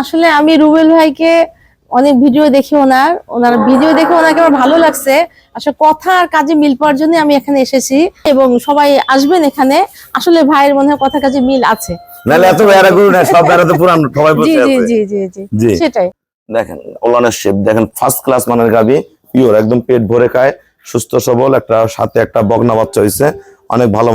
আসলে আমি রুবেল ভাইকে অনেক ভিডিও দেখি ওনার। ওনার ভিডিও দেখে ওনাকে আমার ভালো লাগছে। আসলে কথা আর কাজে মিল পাওয়ার জন্য আমি এখানে এসেছি এবং সবাই আসবেন এখানে। আসলে ভাইয়ের মনে হয় কথা কাজে মিল আছে। নাহলে এত বেড়া করুন না সব বেড়া তো পুরান সবাই বসে আছে। জি জি জি জি। সেটাই। দেখেন ওলানের শেপ দেখেন ফার্স্ট ক্লাস মানের গাবি পিওর একদম পেট ভরে খায় সুস্থ সবল একটা সাথে একটা বগনা বাচ্চা হয়েছে অনেক ভালো।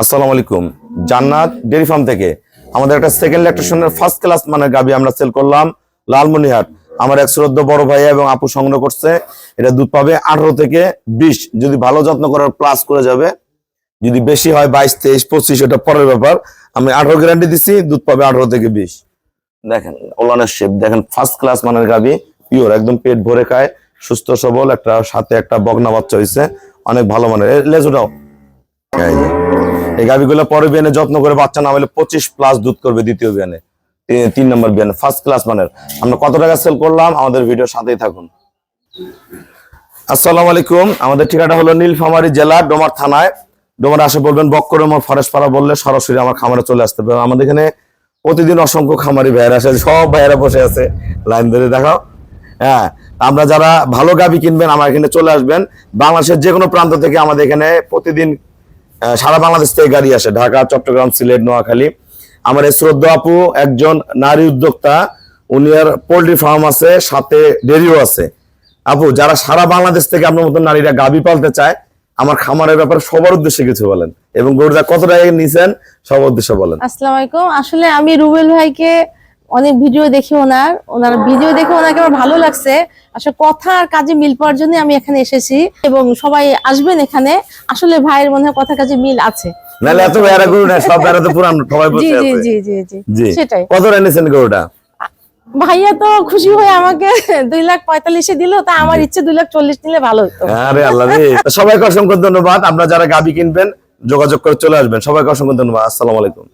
আসসালামু আলাইকুম। জান্নাত ডেরি ফার্ম থেকে আমাদের একটা সেকেন্ড ল্যাকটেশনের ফার্স্ট ক্লাস মানের গাবি আমরা সেল করলাম লালমনিহাট আমার এক শ্রদ্ধ বড় ভাইয়া এবং আপু সংগ্রহ করছে। এটা দুধ পাবে আঠারো থেকে বিশ। যদি ভালো যত্ন করার প্লাস করে যাবে, যদি বেশি হয় বাইশ, তেইশ, পঁচিশ ওটা পরের ব্যাপার। আমি আঠারো গ্যারান্টি দিচ্ছি দুধ পাবে আঠারো থেকে বিশ। দেখেন, ওলানের শেপ দেখেন ফার্স্ট ক্লাস মানের গাবি পিওর একদম পেট ভরে খায়, সুস্থ সবল, একটা সাথে একটা বগনা বাচ্চা হয়েছে অনেক ভালো মানের। লেজুটাও এই গাভিগুলো পরে বিয়ানে যত্ন করে বাচ্চা না পঁচিশ প্লাস দুধ করবে দ্বিতীয় বিয়ানে। তিন নম্বর বিয়ানে ফার্স্ট ক্লাস মানের। আমরা কত টাকা সেল করলাম? আমাদের ভিডিওর সাথেই থাকুন। আসসালামু আলাইকুম। আমাদের ঠিকানা হলো নীলফামারী জেলা, ডোমার থানায়। ডোমার আসে বলবেন বক্করমর ফরেস্ট পাড়া বললে সরাসরি আমার খামারে চলে আসতে পারবে আমাদের এখানে প্রতিদিন অসংখ্য খামারি ভাইয়েরা আসে, সব ভাইয়েরা বসে আছে। লাইন ধরে দেখাও। হ্যাঁ আমরা যারা ভালো গাবি কিনবেন, আমার এখানে চলে আসবেন। বাংলাদেশের যে কোনো প্রান্ত থেকে আমাদের এখানে প্রতিদিন সারা বাংলাদেশ থেকে গাড়ি আসে। ঢাকা, চট্টগ্রাম, সিলেট, নোয়াখালী। আমার এই শ্রদ্ধা আপু একজন নারী উদ্যোক্তা। উনি আর পোল্ট্রি ফার্ম আছে, সাথে ডেরিও আছে। আপু, যারা সারা বাংলাদেশ থেকে আপনার মতন নারীরা গাবি পালতে চায়, আমার খামারের ব্যাপারে সবার উদ্দেশ্যে কিছু বলেন। এবং গরুটা কত টাকা নিছেন, সবার উদ্দেশ্যে বলেন। আসসালামু আলাইকুম। আসলে আমি রুবেল ভাইকে অনেক ভিডিও দেখি ওনার ওনার ভিডিও দেখে ওনাকে আমার ভালো লাগছে। আসলে কথা আর কাজে মিল পাওয়ার জন্য আমি এখানে এসেছি এবং সবাই আসবেন এখানে। আসলে ভাইয়ের মনে হয় কথা কাজে মিল আছে। নাহলে এত বেড়া গরু না সব বেড়া তো পুরান সবাই বসে আছে। জি জি জি জি সেটাই। কত টাকা গরুটা? ভাইয়া তো খুশি হয়ে আমাকে দুই লাখ পঁয়তাল্লিশে দিল তা আমার ইচ্ছে দুই লাখ চল্লিশ নিলে ভালো হতো। আরে আল্লাহ রে। সবাইকে অসংখ্য ধন্যবাদ। আপনারা যারা গাবি কিনবেন যোগাযোগ করে চলে আসবেন। সবাইকে অসংখ্য ধন্যবাদ। আসসালামু আলাইকুম।